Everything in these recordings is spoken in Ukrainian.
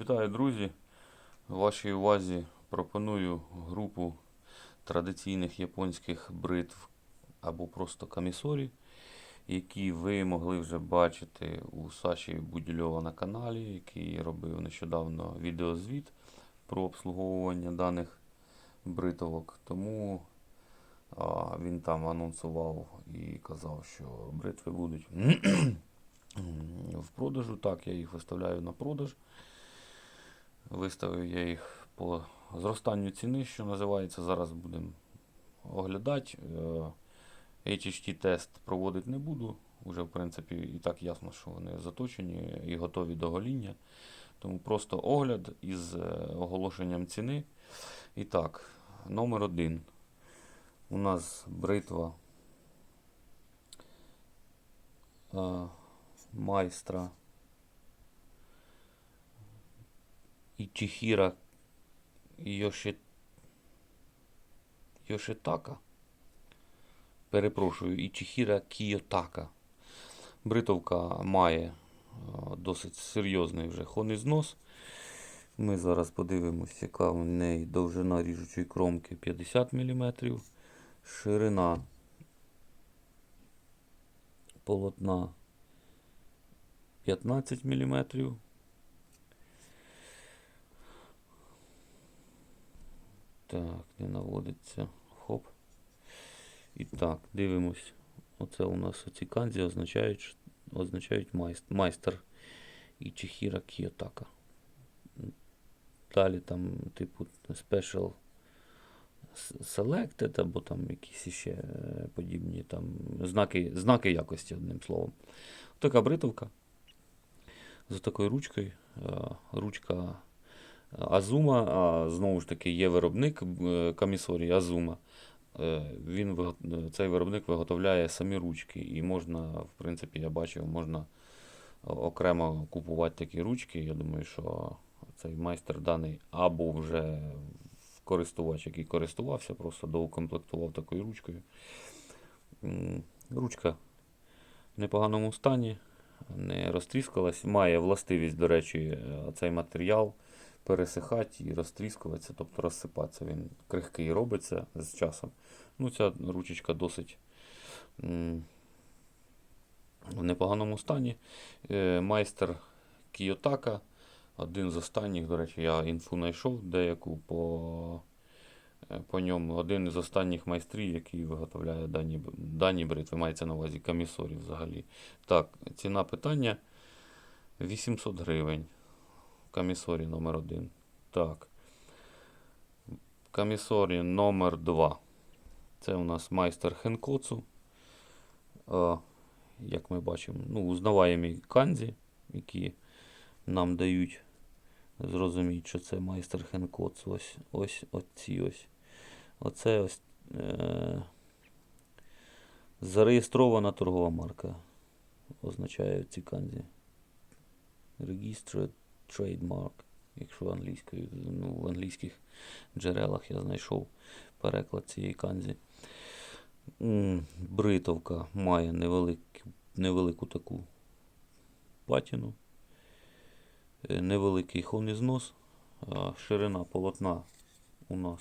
Вітаю, друзі! Вашій увазі пропоную групу традиційних японських бритв або просто камісорі, які ви могли вже бачити у Саші Будільова на каналі, який робив нещодавно відеозвіт про обслуговування даних бритовок. Тому а, він там анонсував і казав, що бритви будуть в продажу. Так, я їх виставляю на продаж. Виставив я їх по зростанню ціни, що називається. Зараз будемо оглядати. Е, HHT-тест проводити не буду. Уже, в принципі, і так ясно, що вони заточені і готові до гоління. Тому просто огляд із е, оголошенням ціни. І так, номер один. У нас бритва е, майстра Ічіхіра Йоши... Йошитака. Перепрошую, Ічіхіра Кіотака. Бритовка має е, досить серйозний вже хонизнос. Ми зараз подивимося, яка в неї довжина ріжучої кромки 50 мм, ширина полотна 15 мм. Так, не наводиться. Хоп. І так, дивимось. Оце у нас оці канзі означають, означають майстер, майстер Ічіхіра Кіотака. Далі там, типу, Special Selected, або там якісь іще е, подібні там знаки, знаки якості, одним словом. Така бритовка з такою ручкою. Е, Ручка Азума, а знову ж таки є виробник е, камісорі Азума. Е, Він, цей виробник виготовляє самі ручки, і можна, в принципі, я бачив, можна окремо купувати такі ручки. Я думаю, що цей майстер даний або вже користувач, який користувався, просто доукомплектував такою ручкою. Ручка в непоганому стані, не розтріскалась. Має властивість, до речі, е, цей матеріал пересихати і розтріскуватися, тобто розсипатися. Він крихкий робиться з часом. Ну, ця ручечка досить в непоганому стані. Е, Майстер Кіотака. Один з останніх, до речі, я інфу знайшов деяку по, е, по ньому. Один із останніх майстрів, який виготовляє дані, дані бритви, мається на увазі камісорі взагалі. Так, ціна питання 800 гривень. Камісорі номер 1 Так. Камісорі номер 2 Це у нас майстер Хенкоцу. Е, як ми бачимо, ну, узнаваємі канзі, які нам дають зрозуміти, що це майстер Хенкоцу. Ось ось оці ось. Оце ось е, зареєстрована торгова марка. Означає ці канзі. Registered trademark, якщо англійською, ну, в англійських джерелах я знайшов переклад цієї канзі. Бритовка має невелику, невелику таку патіну, е, невеликий ховнизнос, а ширина полотна у нас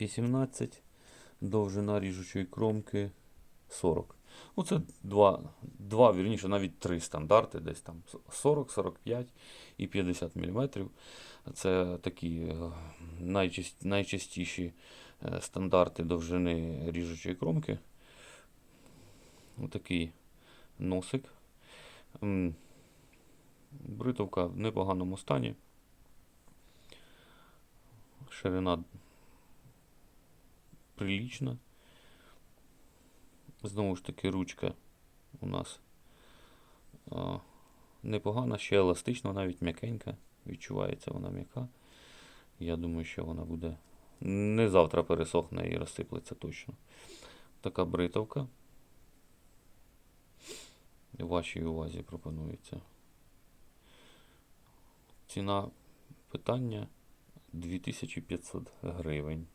Вісімнадцять, довжина ріжучої кромки 40. Ну, це два, два, вірніше, навіть три стандарти, десь там 40, 45 і 50 мм. Це такі е, найчастіші е, стандарти довжини ріжучої кромки. Отакий носик. Бритовка в непоганому стані. Ширина прилічна. Знову ж таки, ручка у нас непогана, ще еластична, навіть м'якенька. Відчувається вона м'яка. Я думаю, що вона буде не завтра пересохне і розсиплеться точно. Така бритовка. Вашій увазі пропонується. Ціна питання 2500 гривень.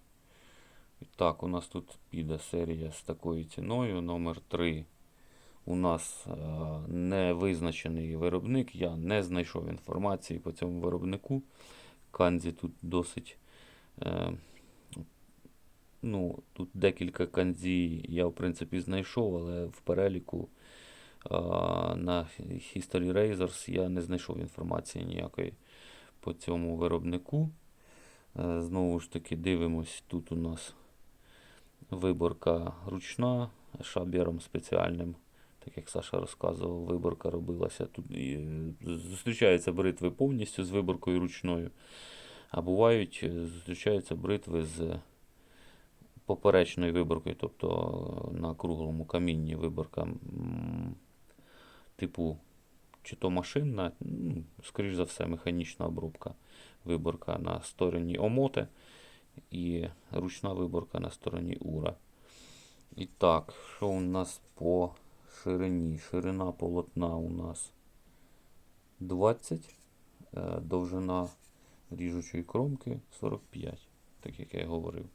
І Так, у нас тут піде серія з такою ціною. Номер 3 у нас е, не визначений виробник. Я не знайшов інформації по цьому виробнику. Канзі тут досить. Е, ну, тут декілька канзі я, в принципі, знайшов, але в переліку е, на History Razors я не знайшов інформації ніякої по цьому виробнику. Е, Знову ж таки, дивимось, тут у нас виборка ручна шабером спеціальним. Так як Саша розказував, виборка робилася. Тут зустрічаються бритви повністю з виборкою ручною. А бувають, е, зустрічаються бритви з поперечною виборкою, тобто е, на круглому камінні виборка типу чи то машинна, скоріш за все, механічна обробка. Виборка на стороні омоти і ручна виборка на стороні ура. І так, що у нас по ширині? Ширина полотна у нас 20, е, довжина ріжучої кромки 45, так як я й говорив.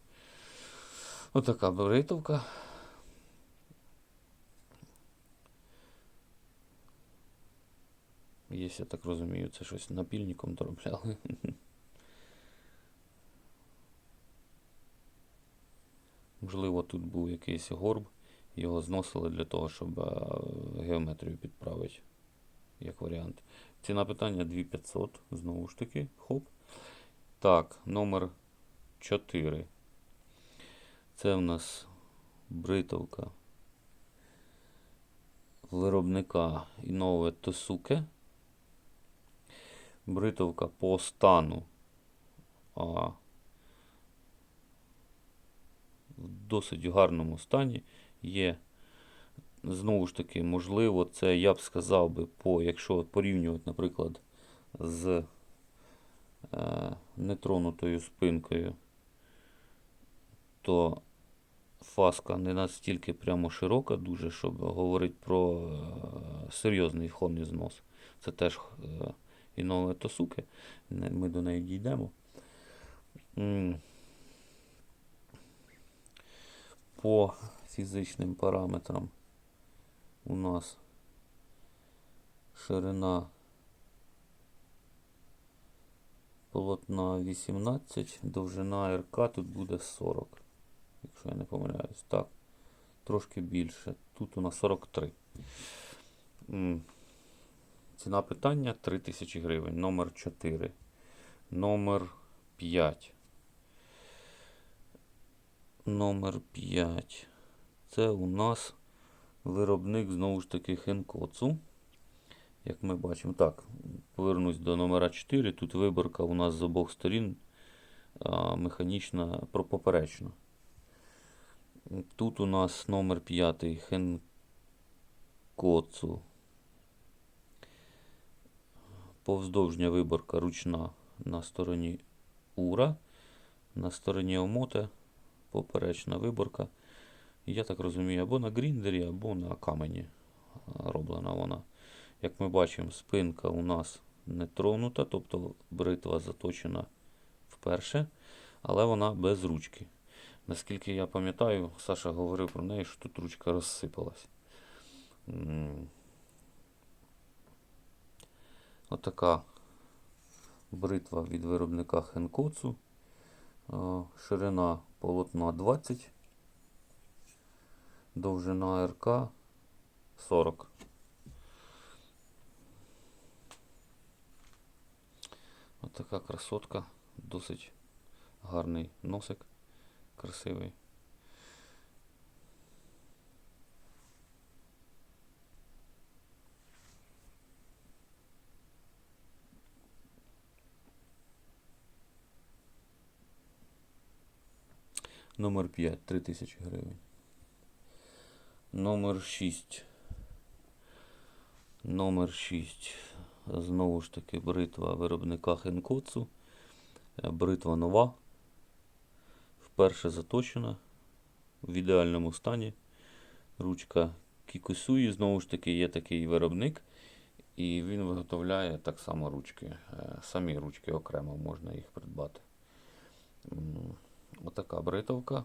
Отака бритовка. Є, я так розумію, це щось напільником доробляли. Можливо, тут був якийсь горб, його зносили для того, щоб е, геометрію підправити, як варіант. Ціна питання 2500, знову ж таки, хоп. Так, номер 4. Це в нас бритовка виробника Інове Тосуке. Бритовка по стану. А, в досить гарному стані є. Знову ж таки, можливо, це я б сказав би, по, якщо порівнювати, наприклад, з е, нетронутою спинкою, то фаска не настільки прямо широка, дуже, щоб говорити про е, серйозний входний знос. Це теж е, і нове тосуки. Ми до неї дійдемо. По фізичним параметрам у нас ширина полотна 18, довжина РК тут буде 40, якщо я не помиляюсь. Так, трошки більше. Тут у нас 43. Ціна питання 3000 гривень. Номер 4. Номер 5. Номер 5. Це у нас виробник знову ж таки Хенкоцу. Як ми бачимо, так, повернусь до номера 4. Тут виборка у нас з обох сторін а, механічна поперечна. Тут у нас номер 5 Хенкоцу. Повздовжня виборка ручна на стороні ура, на стороні омоти поперечна виборка. Я так розумію, або на гріндері, або на камені роблена вона. Як ми бачимо, спинка у нас не тронута, тобто бритва заточена вперше, але вона без ручки. Наскільки я пам'ятаю, Саша говорив про неї, що тут ручка розсипалась. Отака бритва від виробника Хенкоцу. Е, Ширина полотна 20, довжина РК 40. Отака красотка, досить гарний носик, красивий. Номер 5 3000 гривень. Номер 6. Номер 6. Знову ж таки бритва виробника Хенкоцу. Е, Бритва нова. Вперше заточена. В ідеальному стані. Ручка Кікусуї. Знову ж таки є такий виробник. І він виготовляє так само ручки. Е, Самі ручки окремо можна їх придбати. Отака бритовка.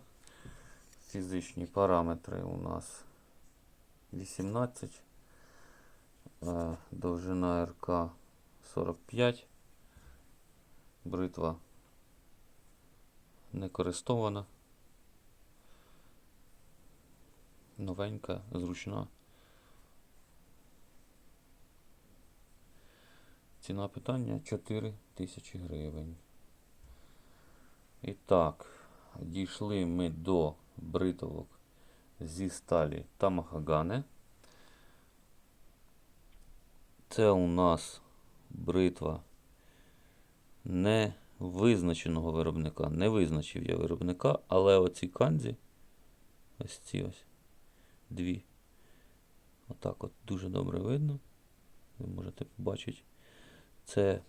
Фізичні параметри у нас 18. е, Довжина РК 45. Бритва не користована. Новенька, зручна. Ціна питання 4 тисячі гривень. І так, дійшли ми до бритовок зі сталі Тамахагане. Це у нас бритва не визначеного виробника. Не визначив я виробника, але оці канзі, ось ці ось дві. Отак от дуже добре видно. Ви можете побачити. Це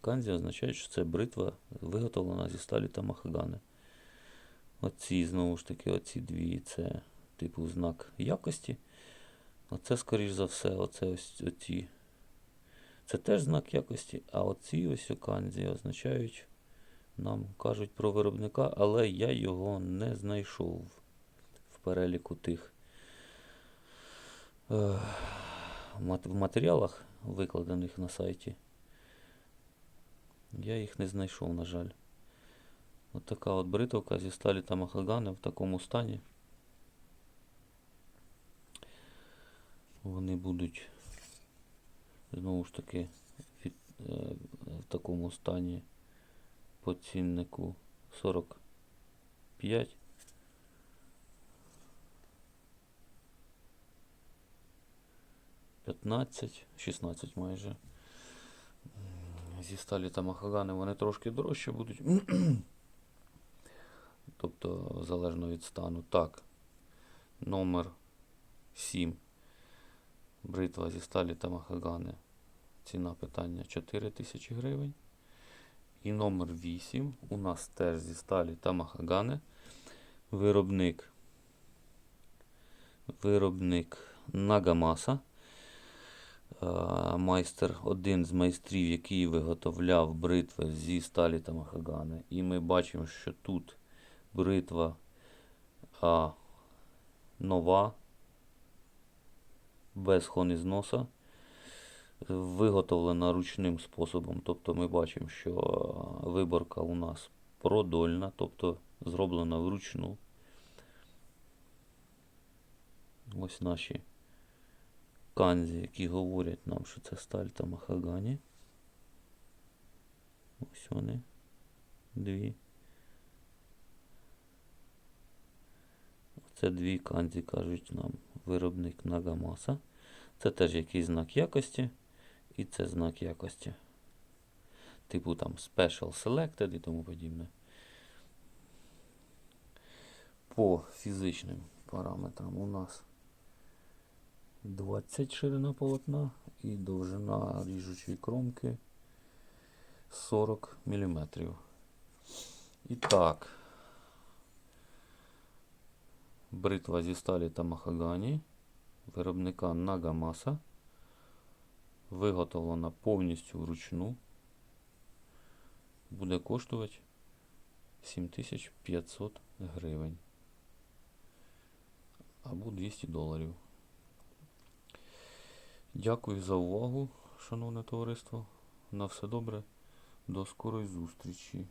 канзі означає, що це бритва виготовлена зі сталі Тамахагане. Оці, знову ж таки, оці дві це типу знак якості. Оце, скоріш за все, оце ось оці. Це теж знак якості, а оці ось канзі означають, нам кажуть про виробника, але я його не знайшов в переліку тих е, в матеріалах, викладених на сайті. Я їх не знайшов, на жаль. От така от бритовка зі сталі Тамахагане в такому стані. Вони будуть знову ж таки е, в такому стані по ціннику 45. П'ятнадцять, 16 майже. Зі сталі Тамахагани вони трошки дорожче будуть. Тобто залежно від стану. Так. Номер 7. Бритва зі сталі Тамахагани. Ціна питання 4 тисячі гривень. І номер 8 у нас теж зі сталі Тамахагане. Виробник. Виробник Нагамаса. Е, Майстер, один з майстрів, який виготовляв бритви зі сталі Тамахагане. І ми бачимо, що тут бритва а, нова, без хонізноса, виготовлена ручним способом. Тобто ми бачимо, що виборка у нас продольна, тобто зроблена вручну. Ось наші канзі, які говорять нам, що це сталь та махагані. Ось вони. Дві. Це дві канзі, кажуть нам виробник Нагамаса. Це теж якийсь знак якості. І це знак якості. Типу там Special Selected і тому подібне. По фізичним параметрам у нас 20 ширина полотна і довжина ріжучої кромки 40 мм. І так, бритва зі сталі та махагані виробника Нагамаса виготовлена повністю вручну. Буде коштувати 7500 гривень або 200 доларів. Дякую за увагу, шановне товариство. На все добре. До скорої зустрічі.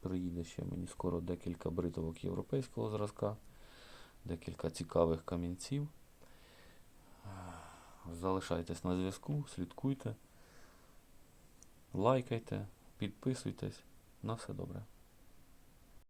Приїде ще мені скоро декілька бритовок європейського зразка, декілька цікавих камінців. Залишайтесь на зв'язку, слідкуйте, лайкайте, підписуйтесь. На все добре.